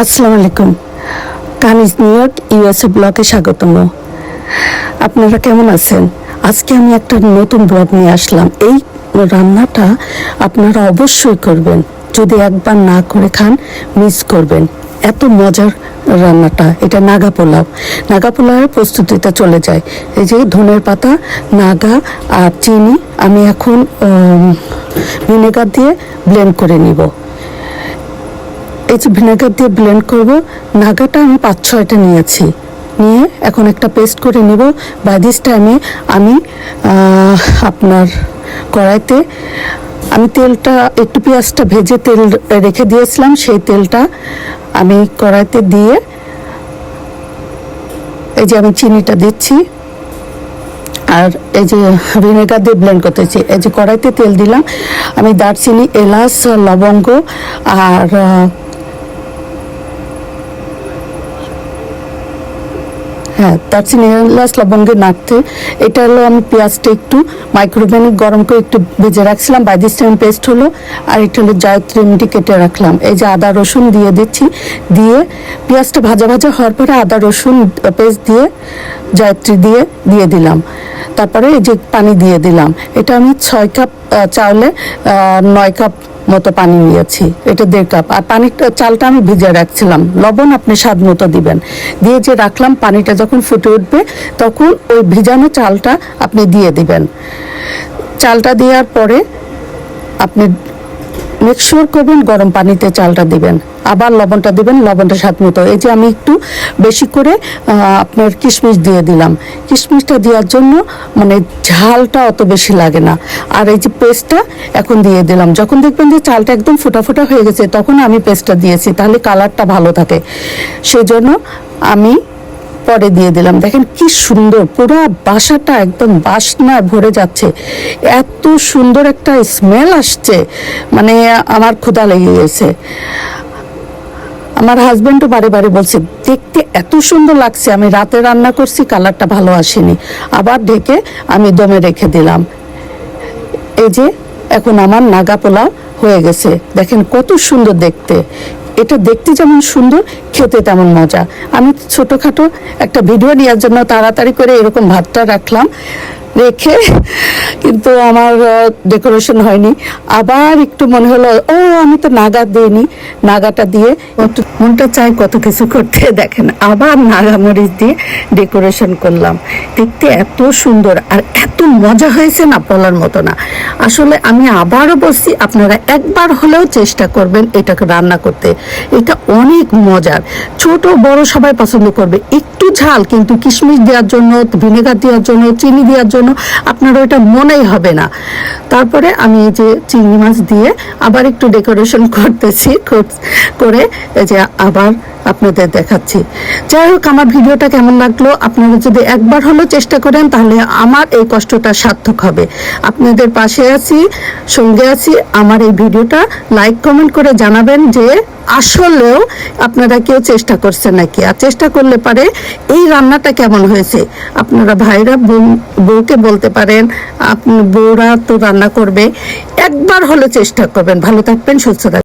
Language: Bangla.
আসসালামু আলাইকুম। কানিজ নিউ ইয়র্ক, ইউএসএ ব্লকে স্বাগতম। আপনারা কেমন আছেন? আজকে আমি একটা নতুন ব্লগ নিয়ে আসলাম। এই রান্নাটা আপনারা অবশ্যই করবেন। যদি একবার না করে খান, মিস করবেন। এত মজার রান্নাটা। এটা নাগা পোলাও। নাগা পোলাওয়ের প্রস্তুতিটা চলে যায়। এই যে ধনের পাতা, নাগা আর চিনি আমি এখন ভিনেগার দিয়ে ব্লেন্ড করে নিব। এই যে ভিনেগার দিয়ে ব্লেন্ড করব, নাগাটা আমি পাঁচ ছয়টা নিয়েছি। নিয়ে এখন একটা পেস্ট করে নিব। বাই দিস টাইমে আমি আপনার কড়াইতে, আমি তেলটা, একটু পেঁয়াজটা ভেজে তেল রেখে দিয়েছিলাম, সেই তেলটা আমি কড়াইতে দিয়ে, এই যে আমি চিনিটা দিচ্ছি। আর এই যে ভিনেগার দিয়ে ব্লেন্ড করতেছি এই যে কড়াইতে তেল দিলাম। আমি দারচিনি, এলাচ, লবঙ্গ আর হ্যাঁ দারচিনি এলাচ লবঙ্গে নাড়তে। এটা হলো আমি পেঁয়াজটা একটু মাইক্রোওভেনে গরম করে একটু ভেজে রাখছিলাম। বাই দিস টাইম পেস্ট হলো। আর এটা হলো জায়ত্রী মিটি কেটে রাখলাম। এই যে আদা রসুন দিয়ে দিচ্ছি। দিয়ে পেঁয়াজটা ভাজা ভাজা হওয়ার পরে আদা রসুন পেস্ট দিয়ে, জায়ত্রী দিয়ে দিয়ে দিলাম। তারপরে এই যে পানি দিয়ে দিলাম। এটা আমি ছয় কাপ চাউলে নয় কাপ মতো পানি নিয়েছি। এটা দেড় কাপ। আর পানিটা, চালটা আমি ভিজে রাখছিলাম। লবণ আপনি স্বাদ মতো দিবেন। দিয়ে যে রাখলাম, পানিটা যখন ফুটে উঠবে, তখন ওই ভিজানো চালটা আপনি দিয়ে দিবেন। চালটা দেওয়ার পরে আপনি মেকশিওর করবেন গরম পানিতে চালটা দিবেন। আবার লবণটা দিবেন, লবণটা স্বাদ মতো। এই যে আমি একটু বেশি করে আপনার কিশমিশ দিয়ে দিলাম। কিশমিশটা দেওয়ার জন্য মানে ঝালটা অত বেশি লাগে না। আর এই যে পেস্টটা এখন দিয়ে দিলাম। যখন দেখবেন যে চালটা একদম ফোটা ফোটা হয়ে গেছে, তখন আমি পেস্টটা দিয়েছি, তাহলে কালারটা ভালো থাকে। সেই জন্য আমি পরে দিয়ে দিলাম। দেখেন কি সুন্দর, পুরো বাসাটা একদম বাসনায় ভরে যাচ্ছে। এত সুন্দর একটা স্মেল আসছে। মানে আমার ক্ষুধা লেগে গেছে। আমার হাজবেন্ডও বারে বারে বলছে, দেখতে এত সুন্দর লাগছে, আমি রাতে রান্না করছি, কালারটা ভালো আসেনি। আবার ঢেকে আমি দমে রেখে দিলাম। এই যে, এখন আমার নাগা পোলাও হয়ে গেছে। দেখেন কত সুন্দর দেখতে। এটা দেখতে যেমন সুন্দর, খেতে তেমন মজা। আমি ছোটোখাটো একটা ভিডিও নেওয়ার জন্য তাড়াতাড়ি করে এরকম ভাতটা রাখলাম। রেখে, কিন্তু আমার ডেকোরেশন হয়নি। আবার একটু মনে হলো, ও, আমি তো নাগা দিইনি, নাগাটা দিয়ে মনটা চাই কত কিছু করতে, দেখেন। আবার নাগা মরিচ দিয়ে ডেকোরেশন করলাম। দেখতে এত সুন্দর, আর এত মজা হয়েছে না বলার মতো না। আসলে আমি আবারও বলছি, আপনারা একবার হলেও চেষ্টা করবেন এটাকে রান্না করতে। এটা অনেক মজার। ছোট, বড় সবাই পছন্দ করবে, একটু ঝাল, কিন্তু কিশমিশ দেওয়ার জন্য, ভিনেগার দেওয়ার জন্য, চিনি দেওয়ার জন্য আপনার ওইটা মনেই হবে না। তারপরে আমি এই যে চিংড়ি মাছ দিয়ে আবার একটু ডেকোরেশন করতেছি কর- এই যে আবার আপনাদের দেখাচ্ছি। যাই হোক, আমার ভিডিওটা কেমন লাগল আপনারা যদি একবার হলেও চেষ্টা করেন, তাহলে আমার এই কষ্টটা সার্থক হবে। আপনাদের পাশে আছি, সঙ্গে আছি, আমার এই ভিডিওটা লাইক, কমেন্ট করে জানাবেন যে আসলেও আপনারা কেউ চেষ্টা করছেন নাকি? আর চেষ্টা করলে পারে এই রান্নাটা কেমন হয়েছে? আপনারা ভাইরা বউকে বলতে পারেন, আপনি, বউরা তো রান্না করবে, একবার হলে চেষ্টা করবেন। ভালো থাকবেন, সুস্থ থাকবেন।